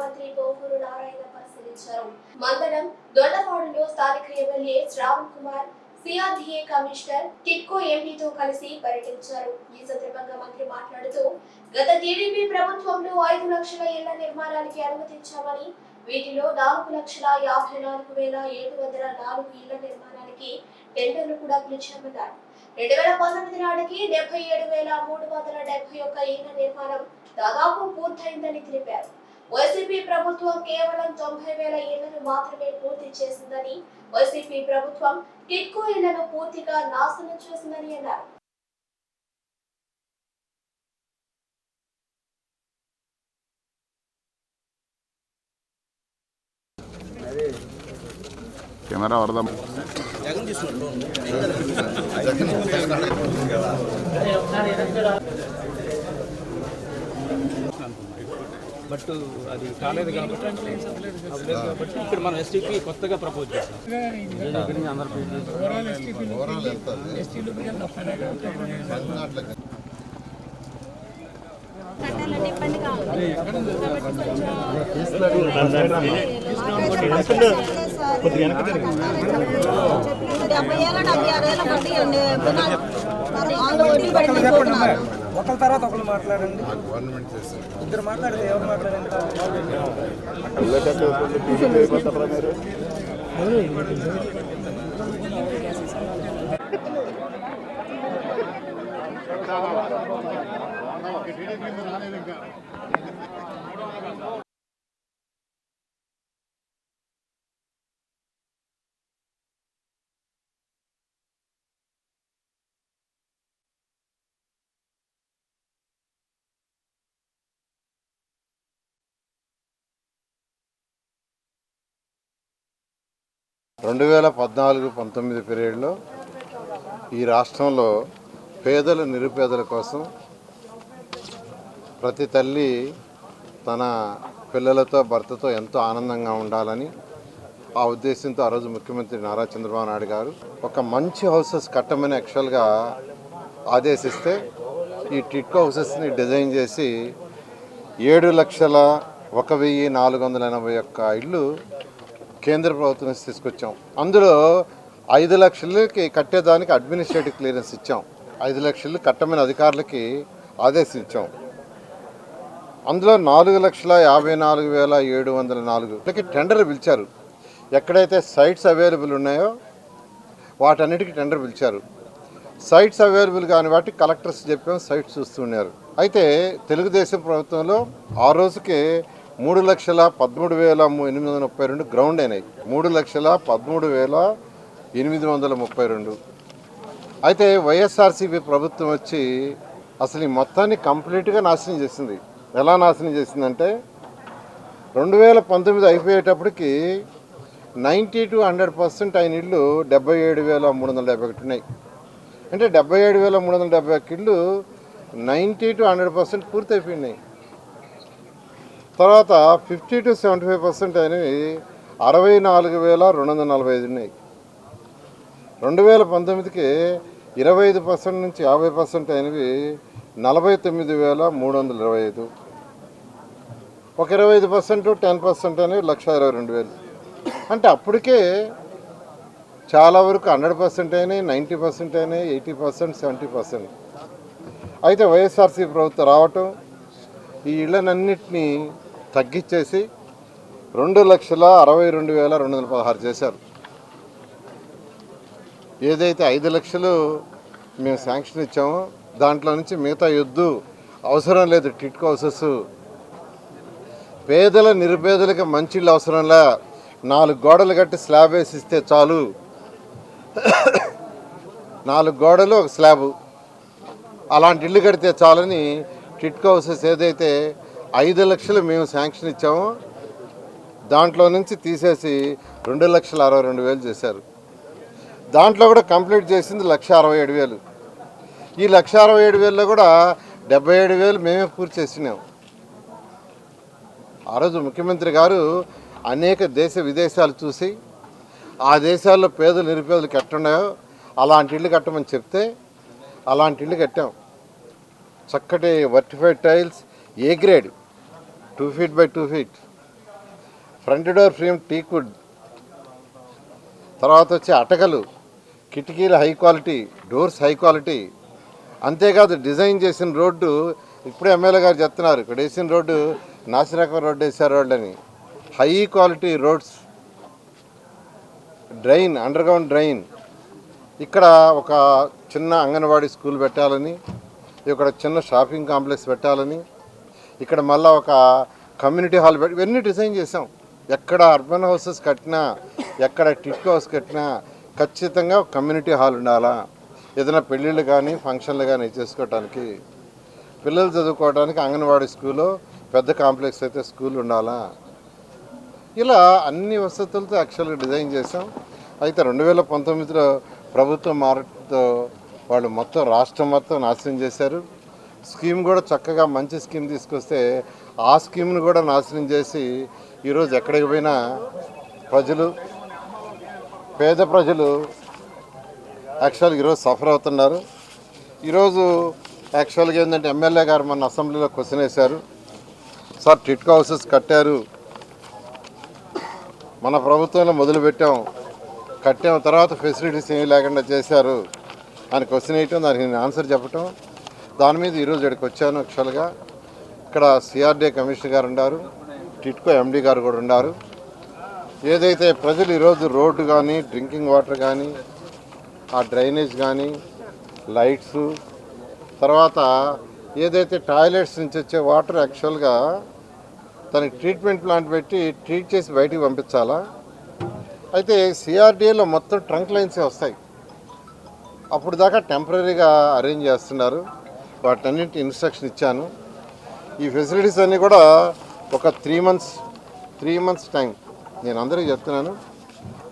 మంత్రి కోవూరు నారాయణ పరిశీలించారు. మందడం దొండపాడులో స్థానిక MLA Shravan Kumar CRDA commissioner TIDCO ఎంపీతో కలిసి పర్యటించారు. ఈ సందర్భంగా మంత్రి మాట్లాడుతూ గత టీడీపీ ప్రభుత్వంలో ఐదు లక్షల ఇళ్ళ నిర్మాణానికి అనుమతించామని వీటిలో నాలుగు లక్షల యాభై నాలుగు వేల ఏడు వందల నాలుగు ఇళ్ళ నిర్మాణానికి టెండర్లు కూడా పిలిచామన్నారు. రెండు వేల పంతొమ్మిది నాటికి డెబ్బై ఏడు వేల మూడు వందల డెబ్బై ఒక్క ఇళ్ళ నిర్మాణం దాదాపు పూర్తయిందని తెలిపారు. వైసీపీ ప్రభుత్వం కేవలం తొంభై వేల ఇళ్ళను మాత్రమే పూర్తి చేసిందని వైసీపీ ప్రభుత్వం టిట్కో ఇళ్ళను పూర్తిగా నాశనం చేసిందని అన్నారు. కెమెరా వరదం. బట్ అది కాలేదు కాబట్టి కాబట్టి ఇక్కడ మనం ఎస్టీపీ కొత్తగా ప్రపోజ్ చేస్తాం డెబ్బై ఏళ్ళ డెబ్బై ఆరు ఏళ్ళ మంది వాళ్ళు వడ్డీ పడింది ఒకరి తర్వాత ఒకరు మాట్లాడండి. ఇద్దరు మాట్లాడితే ఎవరు మాట్లాడండి రెండు వేల పద్నాలుగు పంతొమ్మిది పీరియడ్లో ఈ రాష్ట్రంలో పేదల నిరుపేదల కోసం ప్రతి తల్లి తన పిల్లలతో భర్తతో ఎంతో ఆనందంగా ఉండాలని ఆ ఉద్దేశంతో ఆ రోజు ముఖ్యమంత్రి నారా చంద్రబాబు నాయుడు గారు ఒక మంచి హౌసెస్ కట్టమని యాక్చువల్గా ఆదేశిస్తే ఈ టిట్కో హౌసెస్ని డిజైన్ చేసి ఏడు లక్షల ఒక వెయ్యి నాలుగు వందల ఎనభై ఒక్క ఇళ్ళు కేంద్ర ప్రభుత్వం నుంచి తీసుకొచ్చాం. అందులో ఐదు లక్షలకి కట్టేదానికి అడ్మినిస్ట్రేటివ్ క్లియరెన్స్ ఇచ్చాం. ఐదు లక్షలు కట్టమైన అధికారులకి ఆదేశించాం. అందులో నాలుగు లక్షల యాభై నాలుగు వేల ఏడు వందల నాలుగుకి టెండర్ పిలిచారు. ఎక్కడైతే సైట్స్ అవైలబుల్ ఉన్నాయో వాటన్నిటికీ టెండర్ పిలిచారు. సైట్స్ అవైలబుల్ కాని వాటి కలెక్టర్స్ చెప్పాం సైట్స్ చూస్తున్నారు అయితే తెలుగుదేశం ప్రభుత్వంలో ఆ రోజుకి మూడు లక్షల పదమూడు వేల ఎనిమిది వందల ముప్పై రెండు గ్రౌండ్ అయినాయి. మూడు లక్షల పదమూడు వేల ఎనిమిది వందల ముప్పై రెండు. అయితే వైఎస్ఆర్సీపీ ప్రభుత్వం వచ్చి అసలు ఈ మొత్తాన్ని కంప్లీట్గా నాశనం చేసింది. ఎలా నాశనం చేసిందంటే రెండు వేల పంతొమ్మిది అయిపోయేటప్పటికి నైంటీ టు హండ్రెడ్ పర్సెంట్ ఆయన ఇళ్ళు డెబ్బై ఏడు వేల మూడు వందల డెబ్బై ఒకటి ఉన్నాయి. అంటే డెబ్బై ఏడు వేల మూడు వందల డెబ్బై ఒక్క ఇళ్ళు నైంటీ టు హండ్రెడ్ పర్సెంట్ పూర్తి అయిపోయినాయి తర్వాత fifty to seventy five percent అయినవి అరవై నాలుగు వేల రెండు వందల నలభై ఐదు ఉన్నాయి. రెండు వేల పంతొమ్మిదికి ఇరవై ఐదు పర్సెంట్ నుంచి యాభై పర్సెంట్ అయినవి నలభై తొమ్మిది వేల మూడు వందల ఇరవై ఐదు. ఒక ఇరవై ఐదు పర్సెంట్ టెన్ పర్సెంట్ అనేవి లక్ష ఇరవై రెండు వేలు. అంటే అప్పటికే చాలా వరకు హండ్రెడ్ పర్సెంట్ అయినాయి నైంటీ పర్సెంట్ అయినాయి ఎయిటీ పర్సెంట్ సెవెంటీ పర్సెంట్. అయితే వైఎస్ఆర్సీ ప్రభుత్వం రావటం ఈ ఇళ్ళనన్నింటినీ తగ్గించేసి రెండు లక్షల అరవై రెండు వేల రెండు వందల పదహారు చేశారు. ఏదైతే ఐదు లక్షలు మేము శాంక్షన్ ఇచ్చామో దాంట్లో నుంచి మిగతా యొద్దు అవసరం లేదు టిట్కో హౌసెస్. పేదల నిరుపేదలకు మంచి ఇళ్ళు అవసరంలా నాలుగు గోడలు కట్టి స్లాబ్ వేసి ఇస్తే చాలు. నాలుగు గోడలు ఒక స్లాబు. అలాంటి ఇల్లు కడితే చాలని టిట్కో హౌసెస్ ఏదైతే ఐదు లక్షలు మేము శాంక్షన్ ఇచ్చాము. దాంట్లో నుంచి తీసేసి రెండు లక్షల అరవై రెండు వేలు చేశారు. దాంట్లో కూడా కంప్లీట్ చేసింది లక్ష అరవై ఏడు వేలు. ఈ లక్ష అరవై ఏడు వేలలో కూడా డెబ్బై ఏడు వేలు మేమే పూర్తి చేసినాం. ఆ రోజు ముఖ్యమంత్రి గారు అనేక దేశ విదేశాలు చూసి ఆ దేశాల్లో పేదలు నిరుపేదలు కట్టున్నాయో అలాంటి ఇల్లు కట్టమని చెప్తే అలాంటి ఇల్లు కట్టాం. చక్కటి vitrified tiles A grade? Two feet by two feet. Front door frame teakwood తర్వాత వచ్చి అటకలు కిటికీలు high quality doors high quality. అంతేకాదు డిజైన్ చేసిన రోడ్డు ఇప్పుడే ఎమ్మెల్యే గారు చెప్తున్నారు ఇక్కడ వేసిన రోడ్డు నాసిరకం రోడ్డు వేసారు వాళ్ళని. High quality roads. Drain underground drain. ఇక్కడ ఒక చిన్న అంగన్వాడీ స్కూల్ పెట్టాలని ఇక్కడ చిన్న షాపింగ్ కాంప్లెక్స్ పెట్టాలని ఇక్కడ మళ్ళీ ఒక కమ్యూనిటీ హాల్ పెట్టి ఇవన్నీ డిజైన్ చేసాం ఎక్కడ అర్బన్ హౌసెస్ కట్టినా ఎక్కడ టిట్కో హౌస్ కట్టినా ఖచ్చితంగా కమ్యూనిటీ హాల్ ఉండాలా? ఏదైనా పెళ్ళిళ్ళు కానీ ఫంక్షన్లు కానీ చేసుకోవటానికి పిల్లలు చదువుకోవడానికి అంగన్వాడీ స్కూలు పెద్ద కాంప్లెక్స్ అయితే స్కూల్ ఉండాలా? ఇలా అన్ని వసతులతో యాక్చువల్గా డిజైన్ చేసాం అయితే రెండు వేల పంతొమ్మిదిలో ప్రభుత్వం మారడంతో వాళ్ళు మొత్తం రాష్ట్రం మొత్తం నాశనం చేశారు. స్కీమ్ కూడా చక్కగా మంచి స్కీమ్ తీసుకొస్తే ఆ స్కీమ్ను కూడా నాశనం చేసి ఈరోజు ఎక్కడికి పోయినా ప్రజలు పేద ప్రజలు యాక్చువల్గా ఈరోజు సఫర్ అవుతున్నారు. ఈరోజు యాక్చువల్గా ఏంటంటే ఎమ్మెల్యే గారు మన అసెంబ్లీలో క్వశ్చన్ వేశారు. సార్ టిట్కో హౌసెస్ కట్టారు. మన ప్రభుత్వంలో మొదలుపెట్టాం. కట్టాం. తర్వాత ఫెసిలిటీస్ ఏమీ లేకుండా చేశారు. అని క్వశ్చన్ వేయటం దానికి ఆన్సర్ చెప్పటం. దాని మీద ఈరోజు ఇక్కడికి వచ్చాను యాక్చువల్గా. ఇక్కడ సిఆర్డీఏ కమిషనర్ గారు ఉన్నారు టిట్కో ఎండీ గారు కూడా ఉన్నారు ఏదైతే ప్రజలు ఈరోజు రోడ్డు కానీ డ్రింకింగ్ వాటర్ కానీ ఆ డ్రైనేజ్ కానీ లైట్స్ తర్వాత ఏదైతే టాయిలెట్స్ నుంచి వచ్చే వాటర్ యాక్చువల్గా దానికి ట్రీట్మెంట్ ప్లాంట్ పెట్టి ట్రీట్ చేసి బయటికి పంపించాలా? అయితే సిఆర్డీఏలో మొత్తం ట్రంక్ లైన్సే వస్తాయి. అప్పుడు దాకా టెంపరీగా అరేంజ్ చేస్తున్నారు. వాటన్నింటి ఇన్స్ట్రక్షన్ ఇచ్చాను. ఈ ఫెసిలిటీస్ అన్నీ కూడా ఒక three months three months time నేను అందరికీ చెప్తున్నాను.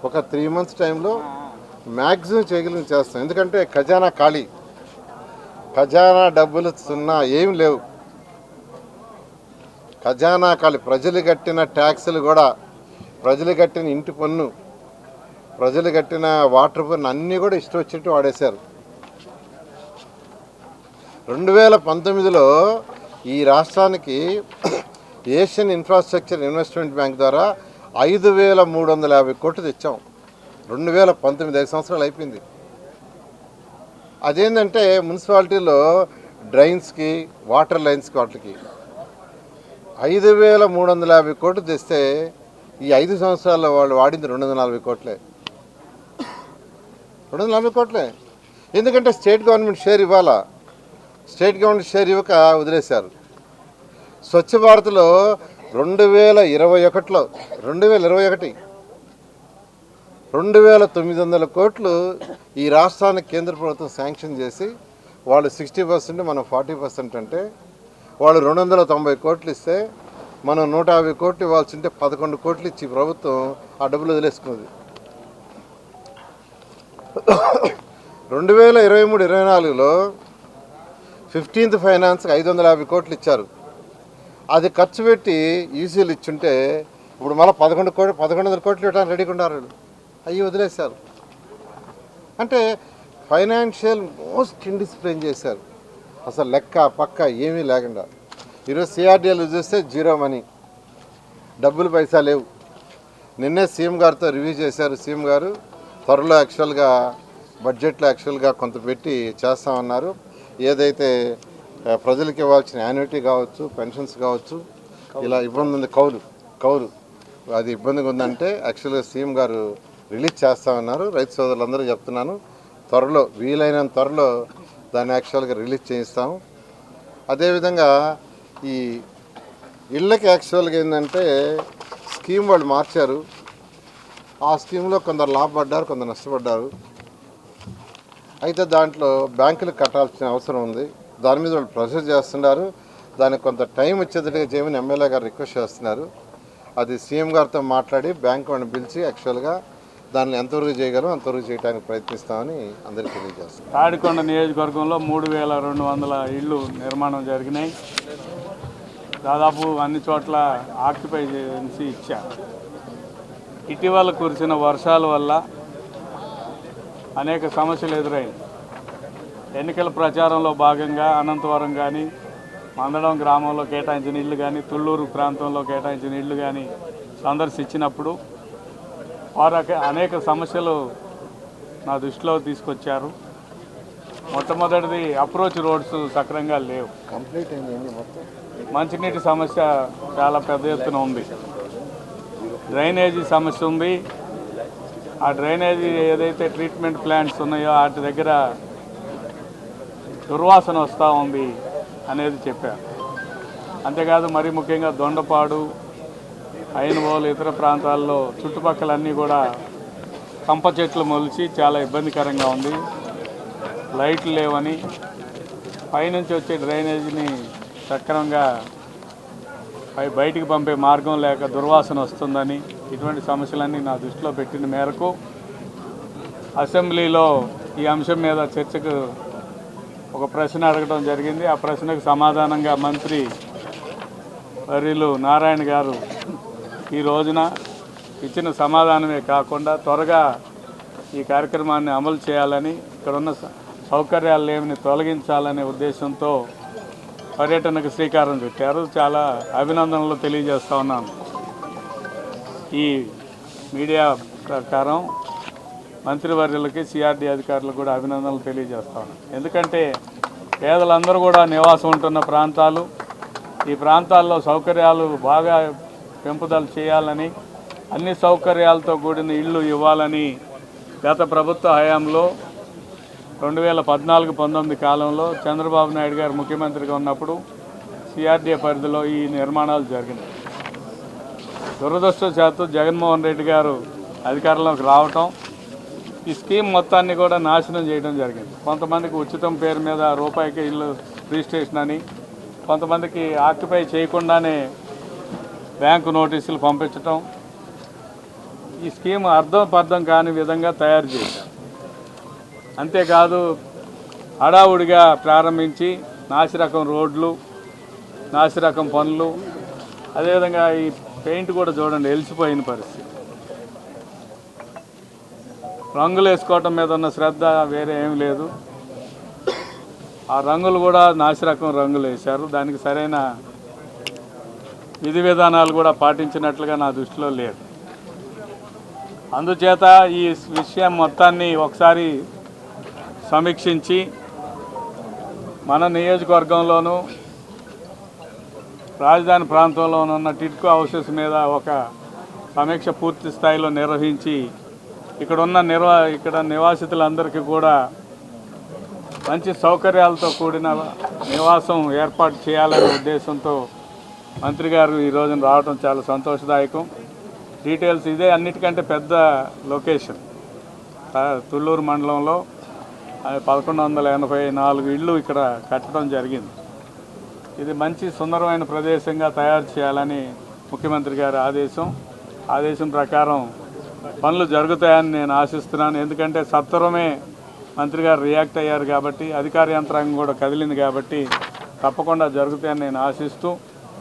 ఒక త్రీ మంత్స్ టైంలో మ్యాక్సిమం చేయగలిగిన చేస్తాం ఎందుకంటే ఖజానా ఖాళీ. ఖజానా డబ్బులు సున్నా ఏం లేవు. ఖజానా ఖాళీ. ప్రజలు కట్టిన ట్యాక్సులు కూడా ప్రజలు కట్టిన ఇంటి పన్ను ప్రజలు కట్టిన వాటర్ పన్ను అన్నీ కూడా ఇష్టం వచ్చినట్టు వాడేశారు. రెండు వేల పంతొమ్మిదిలో ఈ రాష్ట్రానికి ఏషియన్ ఇన్ఫ్రాస్ట్రక్చర్ ఇన్వెస్ట్మెంట్ బ్యాంక్ ద్వారా ఐదు వేల మూడు వందల యాభై కోట్లు తెచ్చాం. రెండు వేల పంతొమ్మిది ఐదు సంవత్సరాలు అయిపోయింది. అదేంటంటే మున్సిపాలిటీలో డ్రైన్స్కి వాటర్ లైన్స్కి వాటికి ఐదు వేల మూడు వందల యాభై కోట్లు తెస్తే ఈ ఐదు సంవత్సరాల్లో వాళ్ళు వాడింది రెండు వందల నలభై కోట్లే. రెండు వందల నలభై కోట్లే. ఎందుకంటే స్టేట్ గవర్నమెంట్ షేర్ ఇవ్వాలా? స్టేట్ గవర్నమెంట్ షేర్ ఇవ్వక వదిలేశారు. స్వచ్ఛ భారత్లో రెండు వేల ఇరవై ఒకటిలో రెండు వేల ఇరవై ఒకటి రెండు వేల తొమ్మిది వందల కోట్లు ఈ రాష్ట్రానికి కేంద్ర ప్రభుత్వం శాంక్షన్ చేసి వాళ్ళు సిక్స్టీ పర్సెంట్ మనం ఫార్టీ పర్సెంట్ అంటే వాళ్ళు రెండు వందల తొంభై కోట్లు ఇస్తే మనం నూట యాభై కోట్లు ఇవ్వాల్సి ఉంటే పదకొండు కోట్లు ఇచ్చి ప్రభుత్వం ఆ డబ్బులు వదిలేసుకున్నది రెండు వేల ఇరవై మూడు ఇరవై నాలుగులో ఫిఫ్టీన్త్ ఫైనాన్స్కి ఐదు వందల యాభై కోట్లు ఇచ్చారు. అది ఖర్చు పెట్టి ఈసీలు ఇచ్చుంటే ఇప్పుడు మళ్ళీ పదకొండు కోట్లు పదకొండు వందల కోట్లు ఇవ్వడానికి రెడీగా ఉన్నారు అవి వదిలేశారు. అంటే ఫైనాన్షియల్ మోస్ట్ ఇండిసిప్లిన్ చేశారు. అసలు లెక్క పక్క ఏమీ లేకుండా. ఈరోజు సిఆర్డీఎల్ చూస్తే జీరో మనీ. డబ్బులు పైసా లేవు. నిన్నే సీఎం గారితో రివ్యూ చేశారు సీఎం గారు. త్వరలో యాక్చువల్గా బడ్జెట్లో యాక్చువల్గా కొంత పెట్టి చేస్తామన్నారు. ఏదైతే ప్రజలకు ఇవ్వాల్సిన యాన్యుటీ కావచ్చు పెన్షన్స్ కావచ్చు ఇలా ఇబ్బంది ఉంది. కౌలు కౌలు. అది ఇబ్బందిగా ఉందంటే యాక్చువల్గా సీఎం గారు రిలీజ్ చేస్తామన్నారు రైతు సోదరులందరూ చెప్తున్నాను. త్వరలో వీలైనంత త్వరలో దాన్ని యాక్చువల్గా రిలీజ్ చేయిస్తాము. అదేవిధంగా ఈ ఇళ్ళకి యాక్చువల్గా ఏంటంటే స్కీమ్ వాళ్ళు మార్చారు. ఆ స్కీమ్లో కొందరు లాభపడ్డారు కొందరు నష్టపడ్డారు. అయితే దాంట్లో బ్యాంకులు కట్టాల్సిన అవసరం ఉంది. దాని మీద వాళ్ళు ప్రెషర్ చేస్తున్నారు. దానికి కొంత టైం వచ్చేటట్టుగా చేయమని ఎమ్మెల్యే గారు రిక్వెస్ట్ చేస్తున్నారు. అది సీఎం గారితో మాట్లాడి బ్యాంక్ వాళ్ళని పిలిచి యాక్చువల్గా దాన్ని ఎంతవరకు చేయగలం అంతవరకు చేయడానికి ప్రయత్నిస్తామని అందరికీ తెలియజేస్తాం తాడికొండ నియోజకవర్గంలో మూడు వేల రెండు వందల ఇళ్ళు నిర్మాణం జరిగినాయి. దాదాపు అన్ని చోట్ల ఆక్యుపై చేసి ఇచ్చారు. ఇటీవల కురిసిన వర్షాల వల్ల అనేక సమస్యలు ఎదురైంది ఎన్నికల ప్రచారంలో భాగంగా అనంతవరం కానీ మందడం గ్రామంలో కేటాయించిన ఇళ్ళు కానీ తుళ్ళూరు ప్రాంతంలో కేటాయించిన ఇళ్ళు కానీ సందర్శించినప్పుడు వారు అనేక సమస్యలు నా దృష్టిలో తీసుకొచ్చారు. మొట్టమొదటిది అప్రోచ్ రోడ్స్ సక్రంగా లేవు. మంచినీటి సమస్య చాలా పెద్ద ఎత్తున ఉంది. డ్రైనేజీ సమస్య ఉంది. ఆ డ్రైనేజీ ఏదైతే ట్రీట్మెంట్ ప్లాంట్స్ ఉన్నాయో వాటి దగ్గర దుర్వాసన వస్తూ ఉంది అనేది చెప్పారు అంతేకాదు మరీ ముఖ్యంగా దొండపాడు అయినవోలు ఇతర ప్రాంతాల్లో చుట్టుపక్కలన్నీ కూడా కంప చెట్లు మొలిచి చాలా ఇబ్బందికరంగా ఉంది. లైట్లు లేవని పైనుంచి వచ్చే డ్రైనేజీని సక్రమంగా పై బయటికి పంపే మార్గం లేక దుర్వాసన వస్తుందని ఇటువంటి సమస్యలన్నీ నా దృష్టిలో పెట్టిన మేరకు అసెంబ్లీలో ఈ అంశం మీద చర్చకు ఒక ప్రశ్న అడగడం జరిగింది. ఆ ప్రశ్నకు సమాధానంగా మంత్రి వర్యులు నారాయణ గారు ఈ రోజున ఇచ్చిన సమాధానమే కాకుండా త్వరగా ఈ కార్యక్రమాన్ని అమలు చేయాలని ఇక్కడ ఉన్న సౌకర్యాలు లేవని తొలగించాలనే ఉద్దేశంతో పర్యటనకు శ్రీకారం చుట్టారు. చాలా అభినందనలు తెలియజేస్తా ఉన్నాను. ఈ మీడియా ప్రకారం మంత్రివర్యులకి సిఆర్డీ అధికారులకు కూడా అభినందనలు తెలియజేస్తా ఎందుకంటే పేదలందరూ కూడా నివాసం ఉంటున్న ప్రాంతాలు ఈ ప్రాంతాల్లో సౌకర్యాలు బాగా పెంపుదల చేయాలని అన్ని సౌకర్యాలతో కూడిన ఇళ్ళు ఇవ్వాలని గత ప్రభుత్వ హయాంలో రెండు వేల పద్నాలుగు పంతొమ్మిది కాలంలో చంద్రబాబు నాయుడు గారు ముఖ్యమంత్రిగా ఉన్నప్పుడు సిఆర్డీఏ పరిధిలో ఈ నిర్మాణాలు జరిగినాయి. దురదృష్టవశాత్తు జగన్మోహన్ రెడ్డి గారు అధికారంలోకి రావటం ఈ స్కీమ్ మొత్తాన్ని కూడా నాశనం చేయడం జరిగింది. కొంతమందికి ఉచితం పేరు మీద రూపాయికి ఇల్లు రిజిస్ట్రేషన్ అని కొంతమందికి ఆక్యుపై చేయకుండానే బ్యాంకు నోటీసులు పంపించటం ఈ స్కీమ్ అర్థం పర్థం కాని విధంగా తయారు చేశారు. అంతేకాదు హడావుడిగా ప్రారంభించి నాసిరకం రోడ్లు నాసిరకం పనులు అదేవిధంగా ఈ పెయింట్ కూడా చూడండి వెలిసిపోయిన పరిస్థితి. రంగులు వేసుకోవటం మీద ఉన్న శ్రద్ధ వేరే ఏం లేదు. ఆ రంగులు కూడా నాసిరకం రంగులు వేశారు. దానికి సరైన విధి విధానాలు కూడా పాటించినట్లుగా నా దృష్టిలో లేదు. అందుచేత ఈ విషయం మొత్తాన్ని ఒకసారి సమీక్షించి మన నియోజకవర్గంలోనూ రాజధాని ప్రాంతంలో ఉన్న టిట్కో హౌసెస్ మీద ఒక సమీక్ష పూర్తి స్థాయిలో నిర్వహించి ఇక్కడ ఉన్న నిర్వా ఇక్కడ నివాసితులందరికీ కూడా మంచి సౌకర్యాలతో కూడిన నివాసం ఏర్పాటు చేయాలనే ఉద్దేశంతో మంత్రి గారు ఈ రోజున రావడం చాలా సంతోషదాయకం. డీటెయిల్స్ ఇదే అన్నిటికంటే పెద్ద లొకేషన్. తుళ్ళూరు మండలంలో పదకొండు వందల ఎనభై నాలుగు ఇళ్ళు ఇక్కడ కట్టడం జరిగింది. ఇది మంచి సుందరమైన ప్రదేశంగా తయారు చేయాలని ముఖ్యమంత్రి గారి ఆదేశం. ఆదేశం ప్రకారం పనులు జరుగుతాయని నేను ఆశిస్తున్నాను. ఎందుకంటే సత్వరమే మంత్రి గారు రియాక్ట్ అయ్యారు కాబట్టి అధికార యంత్రాంగం కూడా కదిలింది కాబట్టి తప్పకుండా జరుగుతాయని నేను ఆశిస్తూ